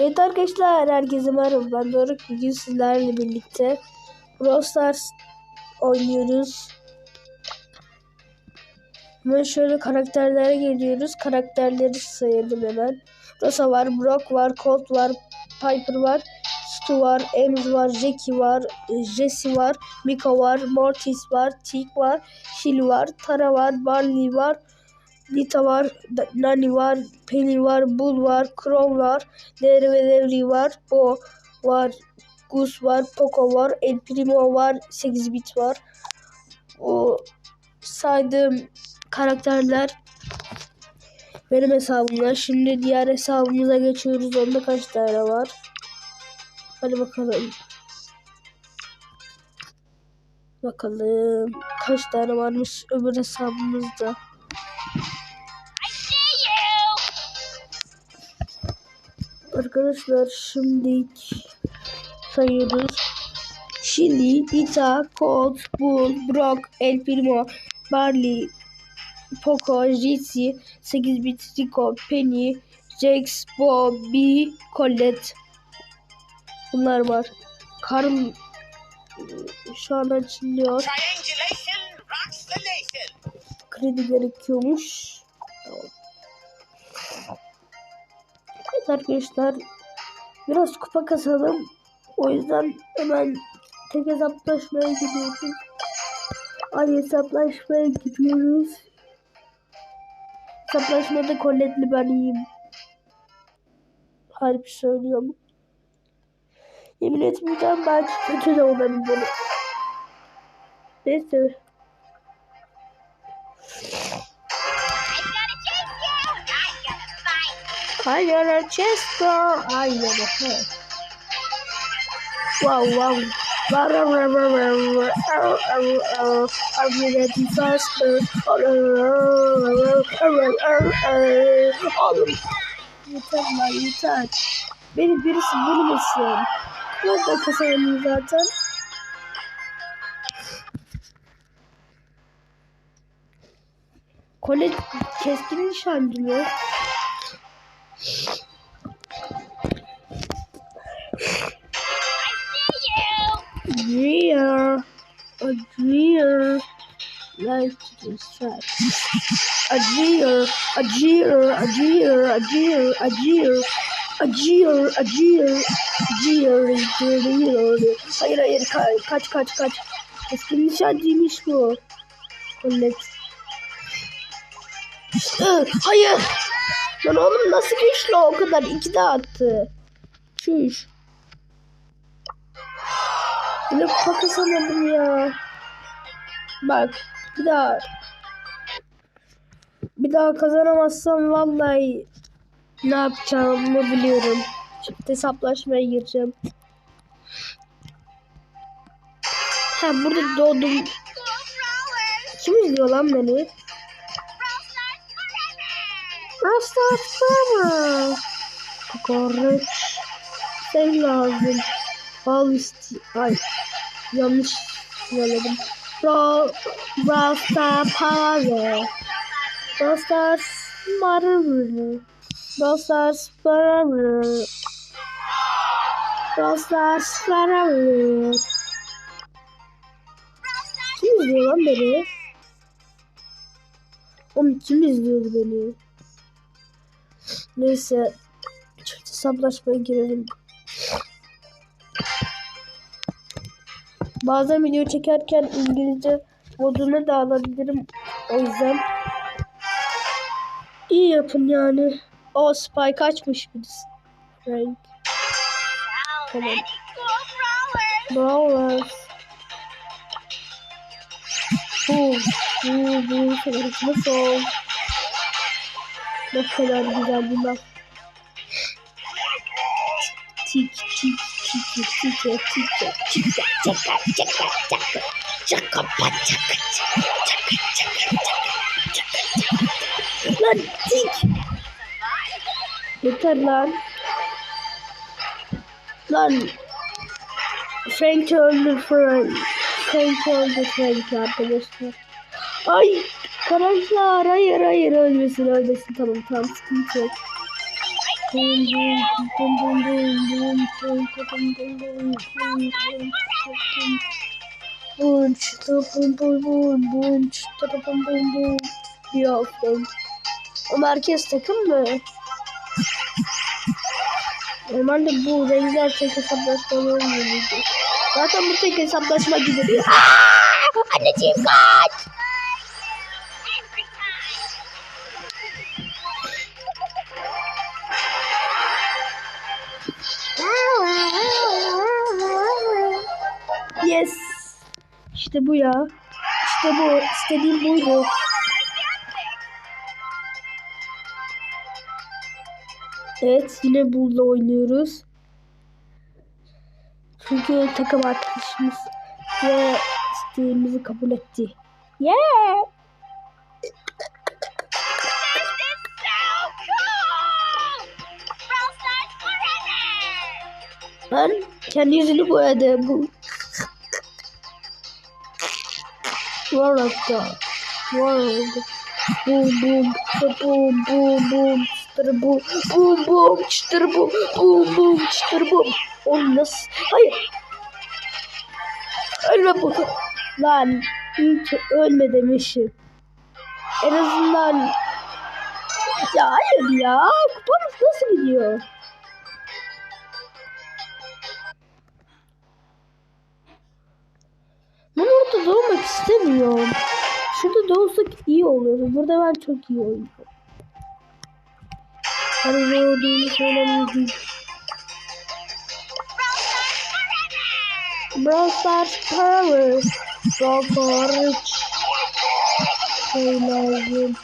Evet arkadaşlar herkese merhaba ben Doruk bugün sizlerle birlikte Brawl Stars oynuyoruz. Hemen şöyle karakterlere geliyoruz. Karakterleri sayalım hemen. Rosa var, Brock var, Colt var, Piper var, Stu var, Ems var, Jackie var, Jesse var, Mika var, Mortis var, Tick var, Shelly var, Tara var, Barley var, Lita var, Nani var, Penny var, Bull var, Crow var, Dere ve Devri var, Bo var, Gus var, Poco var, El Primo var, 8 bit var. O saydığım karakterler benim hesabımda. Şimdi diğer hesabımıza geçiyoruz. Onda kaç tane var? Hadi bakalım. Bakalım kaç tane varmış öbür hesabımızda. Arkadaşlar şimdi sayıyoruz. Shelly, Ita, Colt, Bull, Brock, El Primo, Barley, Poco, Jesse, 8 bit Rico, Penny, Jax, Bobby, Colette. Bunlar var. Karım şu an açılıyor. Kredi gerekiyormuş. Tamam. Evet arkadaşlar. Biraz kupa kasalım. O yüzden hemen tek hesaplaşmaya gidiyoruz. Ay hesaplaşmaya gidiyoruz. Hesaplaşmada Colette'li ben iyiyim. Harbi söylüyorum. Yemin etmeyeceğim belki kötü de olabilirim. Neyse. Wow, wow, wow, wow. Arrow, arrow, arrow. I'm gonna be faster. Oğlum. Yeter lan yeter. Beni birisi bulmasın. Nerede kazanayım zaten? Kole keskin nişancı mı? A dear, a dear, a dear, a dear, a dear, a dear, a dear, dear, dear. Hayır hayır ka- kaç kaç kaç. Keskin nişancıymış bu. Iı, Hayır. Lan oğlum nasıl güçlü o kadar? İki de attı. Çüş. Yine kupa kazanamadım ya. Bak bir daha bir daha kazanamazsam vallahi ne yapacağımı biliyorum. Şimdi hesaplaşmaya gireceğim. Ha burada doğdum. Kim izliyor lan beni? Rasta Summer. Kokoreç. Sen lazım. Bal isti... Ay. Yanlış söyledim. Rasta Power. Rasta Smarter. Rasta Smarter. Rasta Smarter. Kim izliyor lan beni? Oğlum kim izliyordu beni? Neyse. Çift hesaplaşmaya girelim. Bazen video çekerken İngilizce moduna da alabilirim. O yüzden iyi yapın yani. O spy kaçmış birisi. Frank. Tamam. Brawlers. Bu, bu, bu severim. Nasıl? Ne kadar güzel bunlar. Tik tik tik tik tik tik tik çaka çaka çaka çaka pa çaka çaka çaka çaka çaka çaka lan tik yeter lan lan Frank öldü Frank Frank öldü Frank arkadaşlar ay karanlıklar hayır hayır ölmesin ölmesin tamam tamam sıkıntı yok Boom boom boom boom boom boom boom boom boom boom boom boom boom çıtı boom boom boom boom çıtı boom boom boom Yok değil. Ama herkes takım mı? Normalde bu renkler tek hesaplaşmalı olmuyordu. Zaten bu tek hesaplaşma gibi. Anneciğim kaç! Yes. İşte bu ya. İşte bu. İstediğim buydu. Evet yine burada oynuyoruz. Çünkü takım arkadaşımız ve isteğimizi kabul etti. Yeah. Ben kendi yüzünü boyadı bu. Var oldu. Boom boom boom boom boom çıtır boom boom boom çıtır boom boom boom çıtır boom. Oğlum nasıl? Hayır. Ölme bu. Lan ki ölme demişim. En azından ya hayır ya. Kupamız nasıl gidiyor? Ben orada doğmak istemiyorum. Şurada doğsak iyi olur. Burada ben çok iyi oynuyorum. Hani ne olduğunu değil. Brawl Stars Power. Brawl Stars. Şey lazım.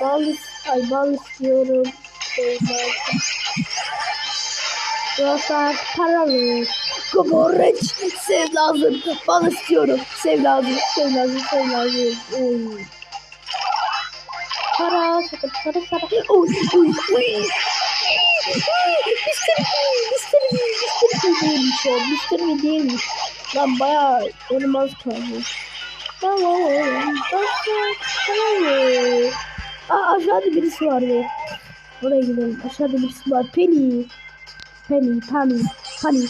Bal, ay bal istiyorum. Şey lazım. Brawl Stars Power. Kokoreç. Sev lazım. Bal istiyorum. Sev lazım. Sev lazım. Sev lazım. Sakın para, para. Oy, oy, oy. Mr. B, Mr. B, Mr. B değilmiş o. Mr. B değilmiş. Lan bayağı az kaldı. Tamam, tamam. Aa aşağıda birisi var ya. Oraya gidelim. Aşağıda birisi var. Penny. Penny, Penny, Penny.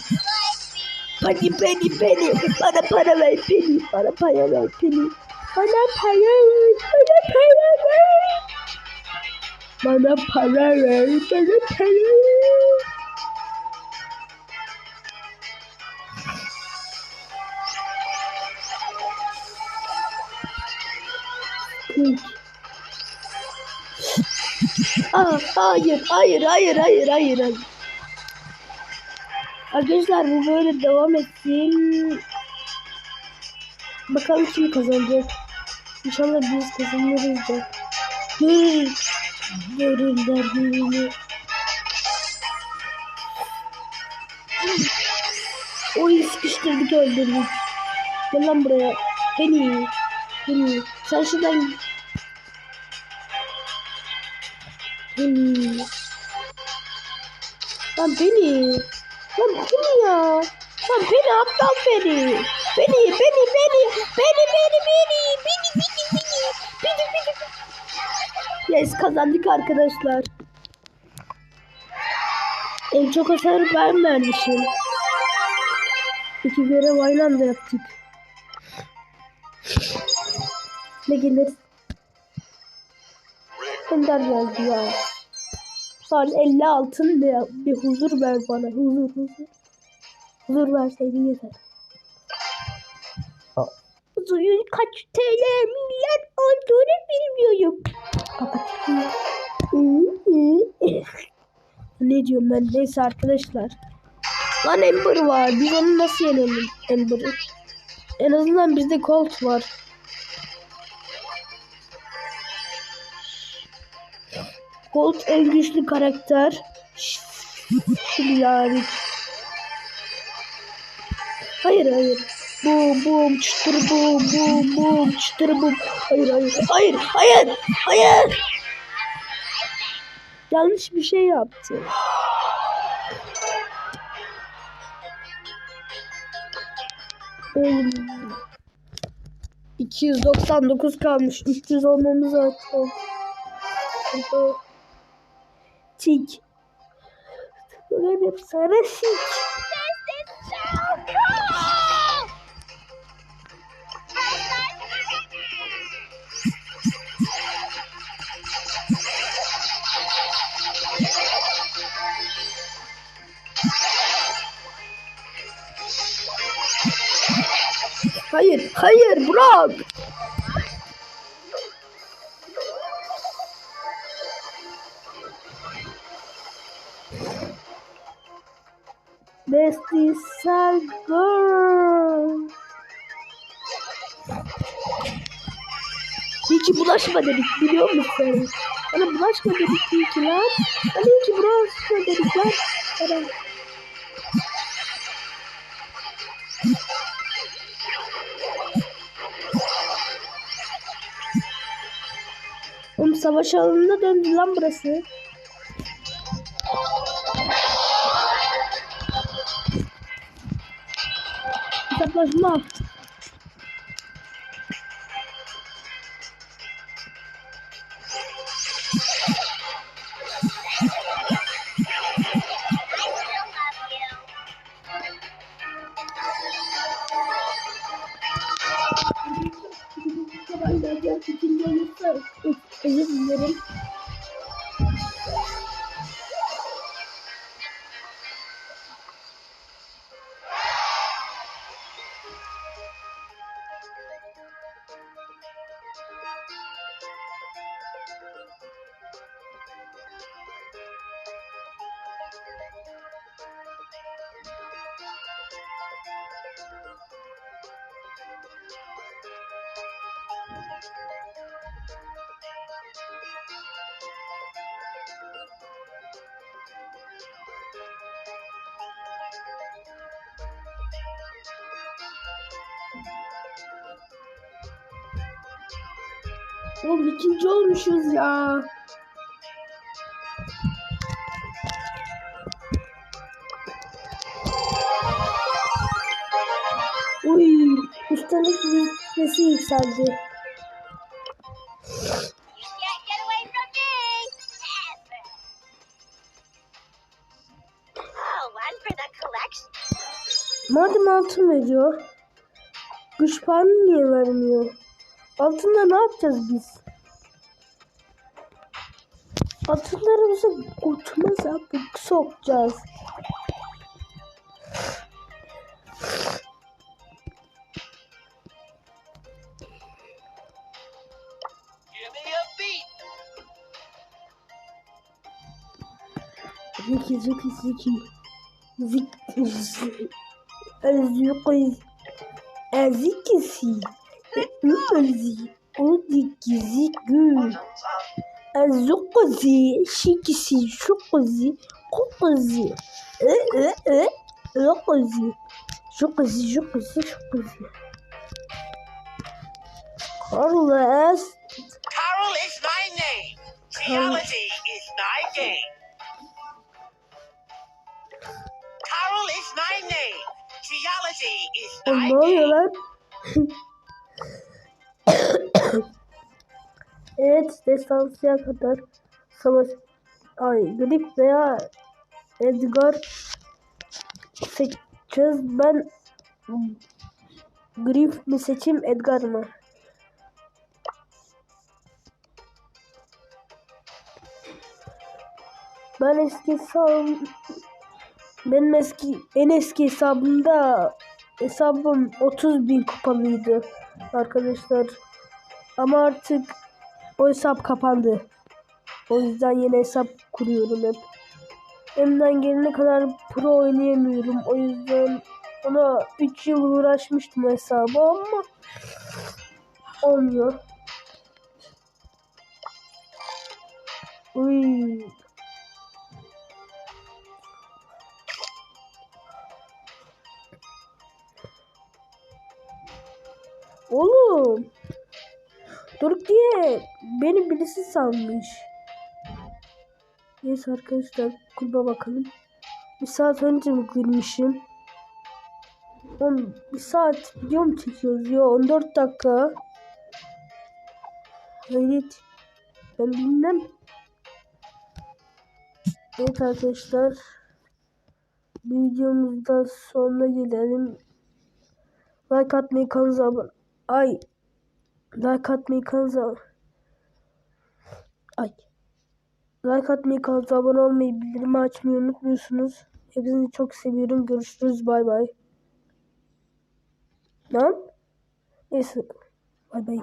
Penny, Penny, Penny. Bana para ver Penny. Bana para ver Penny. Bana para ver. Bana para ver. Bana para ver. Bana para ver. Aa, hayır, hayır, hayır, hayır, hayır, hayır. Arkadaşlar bu böyle devam etsin. Bakalım kim kazanacak. İnşallah biz kazanırız da. Görür. Görürler birbirini. Oy sıkıştırdık öldürdük. Gel lan buraya. Penny. Penny. Sen şuradan Penny. Lan Penny. Lan Penny ya. Lan Penny aptal Penny, Penny. Penny, Penny, Penny. Penny, Penny, Penny. Penny, Yes kazandık arkadaşlar. En çok hasar ben vermişim. İki görev aynı anda yaptık. Ne gelir? Ender geldi ya. Son 50 altın ne bir huzur ver bana. Huzur huzur. Huzur verseydin yeter. Kaç TL milyar olduğunu bilmiyorum. Ne diyorum ben? Neyse arkadaşlar. Lan Ember var. Biz onu nasıl yenelim Ember'ı? En azından bizde Colt var. Colt en güçlü karakter. Şimdi. Hayır hayır. Bum bum çıtır bum bum bum çıtır bum. Hayır hayır hayır hayır hayır. Yanlış bir şey yaptı. Oğlum. 299 kalmış. 300 olmamız lazım. Tik. Dönerim sana sik. This Hayır, bırak. Bestie Girl. İyi bulaşma dedik biliyor musun? Bana bulaşma dedik ki lan. Bana iyi ki bulaşma dedik lan. Bana. Savaş alanına döndü lan burası. Hesaplaşma. Oğlum ikinci olmuşuz ya. Uy, üstelik yüzdesi yükseldi. Madem altın veriyor, güç puanı niye vermiyor? Altında ne yapacağız biz? Altınlarımızı buk sokacağız. Give me a beat. Zeki zeki zeki. Zik zik. Ezikisi. Ezikisi. Ezi. O zeki zeki. Ezukuzi. Şikisi. Şukuzi. Kukuzi. E e e. Lokuzi. Şukuzi şukuzi şukuzi. Carlos. Carol is my name. Geology is my game. Carol is my name. Geology is my game. evet, destansıya kadar savaş... Ay, grip veya Edgar seçeceğiz. Ben Grif mi seçeyim, Edgar mı? Ben eski hesabım benim eski en eski hesabımda hesabım 30 bin kupalıydı arkadaşlar. Ama artık o hesap kapandı. O yüzden yeni hesap kuruyorum hep. Elimden gelene kadar pro oynayamıyorum. O yüzden ona 3 yıl uğraşmıştım hesabı ama olmuyor. Uy. Oğlum. Doruk diye beni birisi sanmış. Neyse arkadaşlar kulübe bakalım. Bir saat önce mi girmişim? Oğlum bir saat video mu çekiyoruz ya? 14 dakika. Hayret. Ben bilmem. Evet arkadaşlar. videomuzda sonuna gelelim. Like atmayı kanalımıza abone... Ay. Like atmayı kanalımıza... Ay. Like atmayı kanalımıza abone olmayı bildirimi açmayı unutmuyorsunuz. Hepinizi çok seviyorum. Görüşürüz. Bay bay. Lan. Neyse. Bay bay.